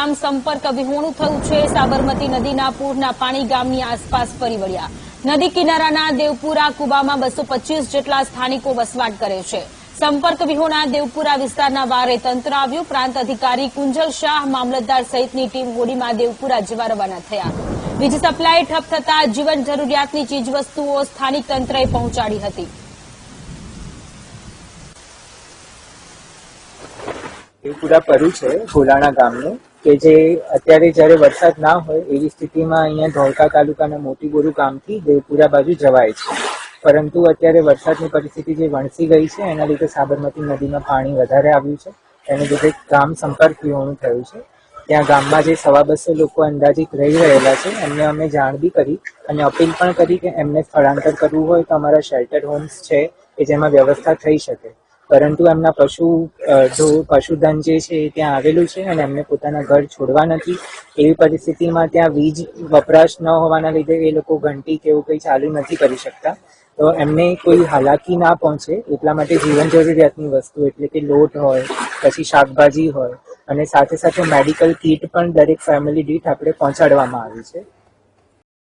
ગામ સંપર્ક વિહોણું થયું છે. સાબરમતી નદીના પૂરના પાણી ગામની આસપાસ ફરી વળ્યા. નદી કિનારાના દેવપુરા, કુબામાં બસો જેટલા સ્થાનિકો વસવાટ કરે છે. સંપર્ક વિહોણા દેવપુરા વિસ્તારના વારે તંત્ર આવ્યું. પ્રાંત અધિકારી કુંજલ શાહ, મામલતદાર સહિતની ટીમ હોડીમાં દેવપુરા જવા રવાના થયા. વીજ સપ્લાય ઠપ થતા જીવન જરૂરિયાતની ચીજવસ્તુઓ સ્થાનિક તંત્રએ પહોંચાડી હતી. દેવપુરા પરુ છે ગોલાણા ગામનું. કે જે અત્યારે જ્યારે વરસાદ ના હોય એવી સ્થિતિમાં અહીંયા ધોળકા તાલુકાના મોટી બોરુ ગામથી દેવપુરા બાજુ જવાય છે. પરંતુ અત્યારે વરસાદની પરિસ્થિતિ જે વણસી ગઈ છે, એના લીધે સાબરમતી નદીમાં પાણી વધારે આવ્યું છે. એને લીધે ગામ સંપર્ક વિહોણું થયું છે. ત્યાં ગામમાં જે સવા બસો લોકો અંદાજિત રહી રહેલા છે, એમને અમે જાણ બી કરી અને અપીલ પણ કરી કે એમને સ્થળાંતર કરવું હોય તો અમારા શેલ્ટર હોમ્સ છે, કે જેમાં વ્યવસ્થા થઈ શકે. પરંતુ એમના પશુ પશુધન જે છે એ ત્યાં આવેલું છે અને એમને પોતાના ઘર છોડવા નથી, એવી પરિસ્થિતિમાં ત્યાં વીજ વપરાશ ન હોવાના લીધે એ લોકો ઘંટી કે એવું કંઈ ચાલુ નથી કરી શકતા. તો એમને કોઈ હાલાકી ના પહોંચે, એટલા માટે જીવન જરૂરિયાતની વસ્તુ, એટલે કે લોટ હોય, પછી શાકભાજી હોય, અને સાથે સાથે મેડિકલ કીટ પણ દરેક ફેમિલી દીઠ આપણે પહોંચાડવામાં આવી છે.